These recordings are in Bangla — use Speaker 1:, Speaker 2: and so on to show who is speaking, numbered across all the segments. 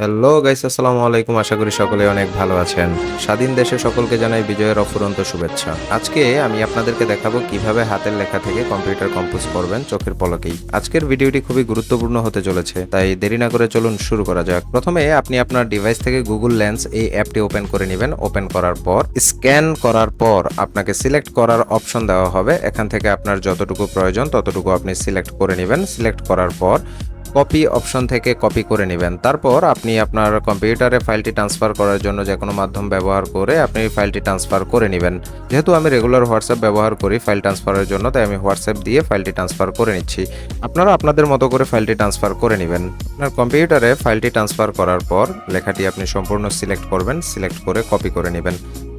Speaker 1: হ্যালো গাইস আসসালামু আলাইকুম। আশা করি সকলে অনেক ভালো আছেন। স্বাধীন দেশে সকলকে জানাই বিজয়ের অফুরন্ত শুভেচ্ছা। আজকে আমি আপনাদেরকে দেখাবো কীভাবে হাতের লেখা থেকে কম্পিউটার কম্পোজ করবেন চোখের পলকেই। আজকের ভিডিওটি খুবই গুরুত্বপূর্ণ হতে চলেছে, তাই দেরি না করে চলুন শুরু করা যাক। প্রথমে আপনি আপনার ডিভাইস থেকে গুগল লেন্স এই অ্যাপটি ওপেন করে নেবেন। ওপেন করার পর স্ক্যান করার পর আপনাকে সিলেক্ট করার অপশন দেওয়া হবে। এখান থেকে আপনার যতটুকু প্রয়োজন ততটুকু আপনি সিলেক্ট করে নেবেন। সিলেক্ট করার পর কপি অপশন থেকে কপি করে নেবেন। তারপর আপনি আপনার কম্পিউটারে ফাইলটি ট্রান্সফার করার জন্য যে কোনো মাধ্যম ব্যবহার করে আপনি ফাইলটি ট্রান্সফার করে নেবেন। যেহেতু আমি রেগুলার হোয়াটসঅ্যাপ ব্যবহার করি ফাইল ট্রান্সফারের জন্য, তাই আমি হোয়াটসঅ্যাপ দিয়ে ফাইলটি ট্রান্সফার করে নিচ্ছি। আপনারা আপনাদের মতো করে ফাইলটি ট্রান্সফার করে নেবেন। আপনার কম্পিউটারে ফাইলটি ট্রান্সফার করার পর লেখাটি আপনি সম্পূর্ণ সিলেক্ট করবেন সিলেক্ট করে কপি করে নেবেন।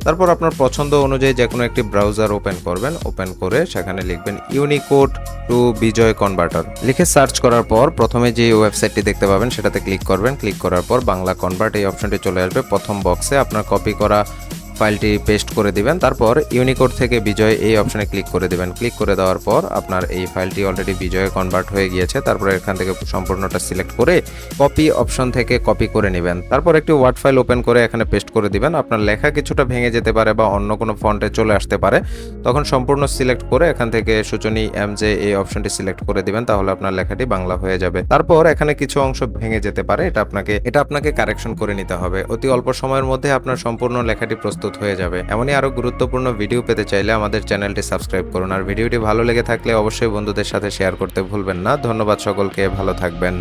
Speaker 1: তারপর আপনার পছন্দ অনুযায়ী যে কোনো একটি ব্রাউজার ওপেন করবেন। ওপেন করে সেখানে লিখবেন ইউনিকোড টু বিজয় কনভার্টার লিখে সার্চ করার পর প্রথমে যে ওয়েবসাইটটি দেখতে পাবেন সেটাতে ক্লিক করবেন। ক্লিক করার পর বাংলা কনভার্ট এই অপশনটি চলে আসবে। প্রথম বক্সে আপনার কপি করা ফাইলটি পেস্ট করে দিবেন। তারপর ইউনিকোড থেকে বিজয় এই অপশনে ক্লিক করে দিবেন। ক্লিক করে দেওয়ার পর আপনার এই ফাইলটি অলরেডি বিজয়ে কনভার্ট হয়ে গিয়েছে। তারপর এখান থেকে সম্পূর্ণটা সিলেক্ট করে কপি অপশন থেকে কপি করে নেবেন। তারপর একটি ওয়ার্ড ফাইল ওপেন করে এখানে পেস্ট করে দিবেন। আপনার লেখা কিছুটা ভেঙে যেতে পারে বা অন্য কোনো ফন্টে চলে আসতে পারে। তখন সম্পূর্ণ সিলেক্ট করে এখান থেকে সূচনী এম যে এই অপশনটি সিলেক্ট করে দিবেন। তাহলে আপনার লেখাটি বাংলা হয়ে যাবে। তারপর এখানে কিছু অংশ ভেঙে যেতে পারে। এটা আপনাকে এটা আপনাকে কারেকশন করে নিতে হবে। অতি অল্প সময়ের মধ্যে আপনার সম্পূর্ণ লেখাটি প্রস্তুত হয়ে যাবে। এমনই আরও গুরুত্বপূর্ণ ভিডিও পেতে চাইলে আমাদের চ্যানেলটি সাবস্ক্রাইব করুন। আর ভিডিওটি ভালো লেগে থাকলে অবশ্যই বন্ধুদের সাথে শেয়ার করতে ভুলবেন না। ধন্যবাদ সকলকে, ভালো থাকবেন।